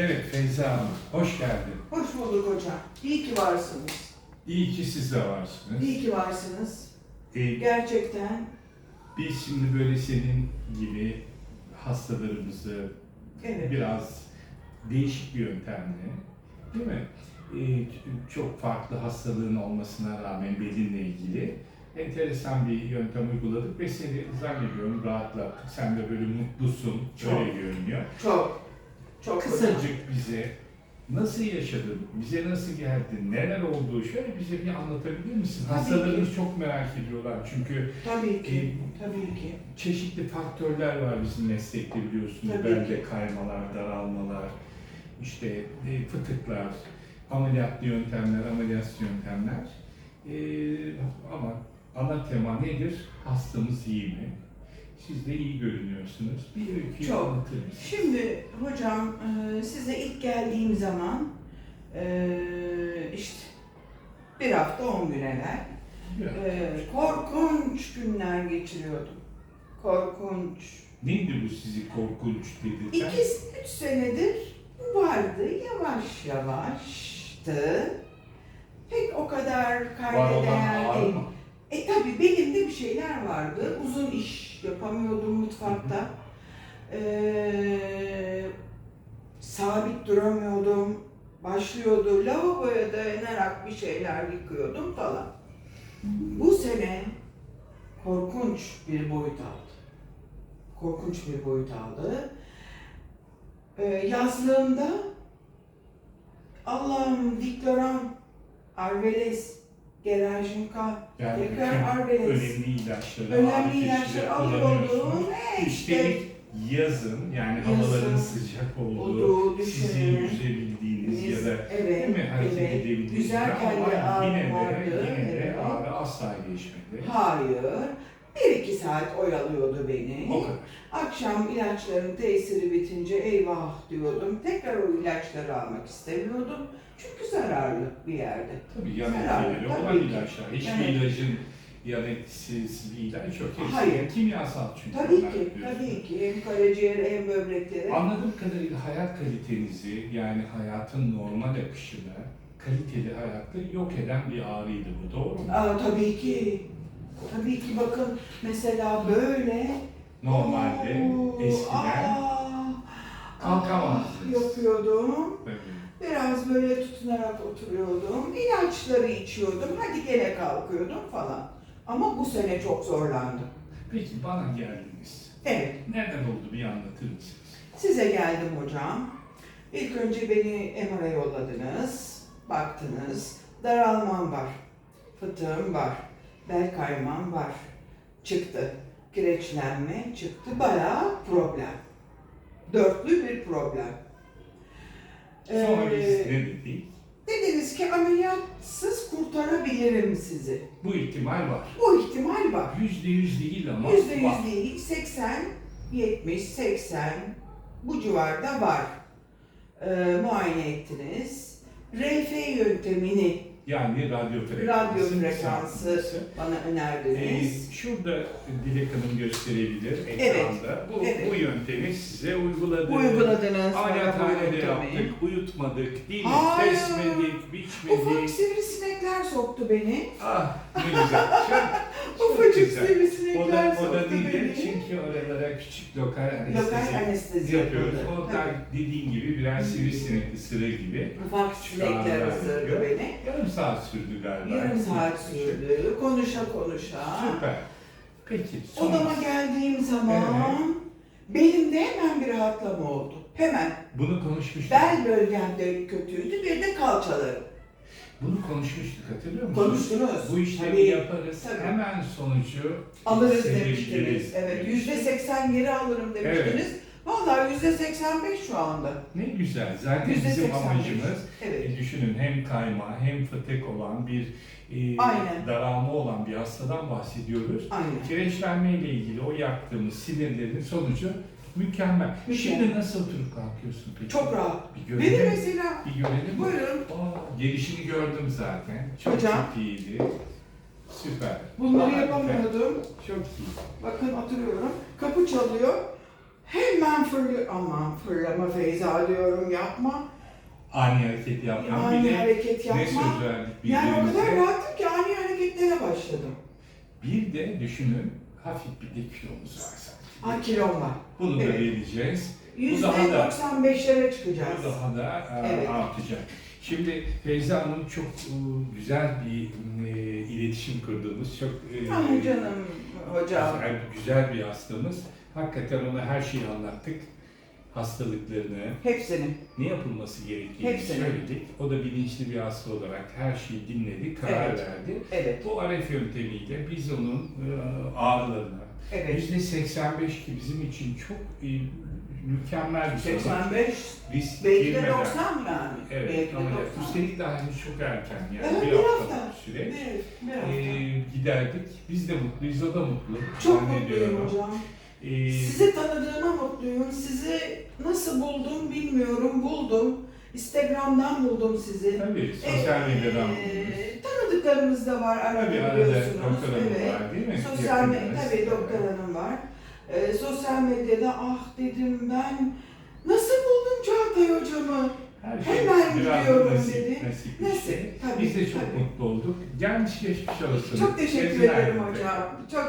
Evet Feyza Hanım, hoş geldin. Hoş bulduk hocam. İyi ki varsınız. İyi ki siz de varsınız. İyi ki varsınız. Ee, Gerçekten. biz şimdi böyle senin gibi hastalarımızı Evet. biraz değişik bir yöntemle, değil mi? Ee, ç- çok farklı hastalığın olmasına rağmen belinle ilgili enteresan bir yöntem uyguladık ve seni zannediyorum rahatlattık. Sen de böyle mutlusun, Çok. öyle görünüyor. Çok. Çok. Kısacık bize nasıl yaşadın, bize nasıl geldin, neler oldu şöyle bize bir anlatabilir misin? Tabii Hastalarımız çok merak ediyorlar çünkü Tabii ki. Tabii ki. çeşitli faktörler var bizim meslekte biliyorsunuz. Tabii Belde kaymalar, daralmalar, işte e, fıtıklar, ameliyatlı yöntemler, ameliyatlı yöntemler. Ee, ama ana tema nedir? Hastamız iyi mi? Siz de iyi görünüyorsunuz. Bir öyküyü Çok. Şimdi hocam e, size ilk geldiğim zaman e, işte bir hafta on gün evvel e, korkunç günler geçiriyordum. Korkunç. Neydi bu sizi korkunç dedirten? İki, üç senedir vardı. Yavaş yavaştı. Pek o kadar Var kayda olan değer değil. mı? E tabi belimde bir şeyler vardı. Uzun iş yapamıyordum mutfakta. Ee, sabit duramıyordum. Başlıyordu. Lavaboya dayanarak bir şeyler yıkıyordum falan. Bu sene korkunç bir boyut aldı. Korkunç bir boyut aldı. Ee, yazlığımda Allah'ım dikloram, arveles, gerajinka, Yani tekrar arveles. önemli ilaçları, Önemli ilaçları kesicileri alıyordum. kullanıyorsunuz. E işte Üstelik yazın yani havaların Yazın sıcak olduğu, olduğu sizin düşünün. yüzebildiğiniz Biz- ya da evet, değil mi hareket evet. edebildiğiniz Güzelken ama de ağrı yine de, vardı, yine de evet. ağrı asla geçmedi. Hayır. Bir iki saat oyalıyordu beni. O kadar. Akşam ilaçların tesiri bitince eyvah diyordum. Tekrar o ilaçları almak istemiyordum. Çünkü zararlı bir yerde. Tabii yan Zararlı, tabii olan ki. ilaçlar. Hiçbir Evet. ilacın yan etkisiz bir ilaç yok. Hepsi Hayır. kimyasal çünkü. Tabii ki, biliyorsunuz. tabii ki. Hem karaciğere hem böbreklere. Anladığım kadarıyla hayat kalitenizi yani hayatın normal akışını, kaliteli hayatı yok eden bir ağrıydı bu doğru mu? Aa, tabii ki. Tabii ki bakın mesela böyle Normalde Oo, eskiden aa, yapıyordum. Biraz böyle tutunarak oturuyordum. İlaçları içiyordum. Hadi gene kalkıyordum falan. Ama bu sene çok zorlandım. Peki bana geldiniz. Evet, Nereden oldu bir anlatır mısınız? size geldim hocam. İlk önce beni MR'a yolladınız. Baktınız. Daralmam var. Fıtığım var. Bel kaymam var. Çıktı. Kireçlenme çıktı. Bayağı problem. Dörtlü bir problem. Sonra Ee, biz ne dedik? Dediniz ki ameliyatsız kurtarabilirim sizi. Bu ihtimal var. Bu ihtimal var. Yüzde yüz değil ama Yüzde yüz değil, 80, 70, 80 bu civarda var. Ee, muayene ettiniz. RF yöntemini Yani radyo frekansı. radyo frekansı bana Ee, önerdiniz. şurada Dilek Hanım gösterebilir Evet, ekranda. Bu, evet. bu yöntemi size uyguladık. Uyguladınız yöntemi. yaptık, uyutmadık, değil mi? Hayır. Kesmedik, biçmedik. Ufak sivrisinekler soktu beni. Ah ne güzel. Çok, Ufacık sivrisinekler da, o da soktu değil de beni. çünkü oralara küçük lokal Lokal anestezi anestezi yapıyoruz. O da dediğin gibi birer sivrisinekli sıra gibi. Ufak sinekler ısırdı beni. Yarım saat sürdü galiba. Yarım saat sürdü. Konuşa konuşa. Süper. Peki. sonra- Odama geldiğim zaman belimde hemen bir rahatlama oldu. Hemen. Bunu konuşmuştuk. Bel bölgemde kötüydü, bir de kalçalarım. Bunu konuşmuştuk hatırlıyor musun? Konuştunuz. Bu işlemi Tabii. yaparız. Tabii. Hemen sonucu Alırız demiştiniz. Evet, yüzde seksen geri alırım demiştiniz. Vallahi yüzde seksen beş şu anda. Ne güzel. Zaten Yüzde bizim seksen beş. amacımız Evet. e, düşünün hem kayma hem fıtık olan bir e, Aynen. daralma olan bir hastadan bahsediyoruz. Aynen. Kireçlenme ile ilgili o yaktığımız sinirlerin sonucu mükemmel. Mükemmel. Şimdi nasıl oturup kalkıyorsun peki? Çok rahat. Bir Benim görelim. mesela, Bir görelim. buyurun. Aa, gelişini gördüm zaten. Çok Hocam. çok iyiydi. Süper. Bunları Harika. yapamıyordum. Çok iyi. Bakın oturuyorum. Kapı çalıyor. Hemen fırla, aman fırlama Feyza diyorum yapma. Ani hareket yapmam. Ani bir de hareket ne yapma. söz verdik Yani o kadar rahatım ki ani hareketlere başladım. Bir de düşünün hafif bir de kilomuz var sanki. Ha kilom var. Bunu da Evet. vereceğiz. Da- 95'lere Bu çıkacağız. daha da e, Evet. artacak. Şimdi Feyza Hanım çok e, güzel bir e, iletişim kurduğumuz, çok e, Ay canım hocam. güzel, güzel bir hastamız. Hakikaten ona her şeyi anlattık. Hastalıklarını, Hepsini. ne yapılması gerektiğini Hepsini. söyledik. O da bilinçli bir hasta olarak her şeyi dinledi, karar Evet. verdi. Evet. Bu RF yöntemiyle biz onun e, ağrılarına, Evet. yüzde 85 ki bizim için çok e, mükemmel bir sonuç. 85, Risk belki de girmeden- 90 yani. Evet, belki de ama 90. üstelik daha henüz çok erken yani Evet, bir, bir haftalık hafta. bir süreç. Evet, bir hafta. Ee, giderdik. Biz de mutluyuz, o da mutlu. Çok Zannediyorum. mutluyum hocam. Ee, Sizi tanıdığıma mutluyum. Sizi nasıl buldum bilmiyorum. Buldum. Instagram'dan buldum sizi. tabii, sosyal medyadan Ee, buldunuz. Tanıdıklarımız da var arada Tabii arada biliyorsunuz. doktor hanım evet. var değil mi? Sosyal Yakınınız. tabii doktor hanım var. Ee, sosyal medyada ah dedim ben nasıl buldum Çağatay hocamı? Her şey Hemen biraz gidiyorum nasip, dedi. Nasip, bir Nasıl? şey. Tabii, Biz de çok tabii. mutlu olduk. Gelmiş geçmiş olsun. Çok teşekkür Ezgiler ederim hocam. Çok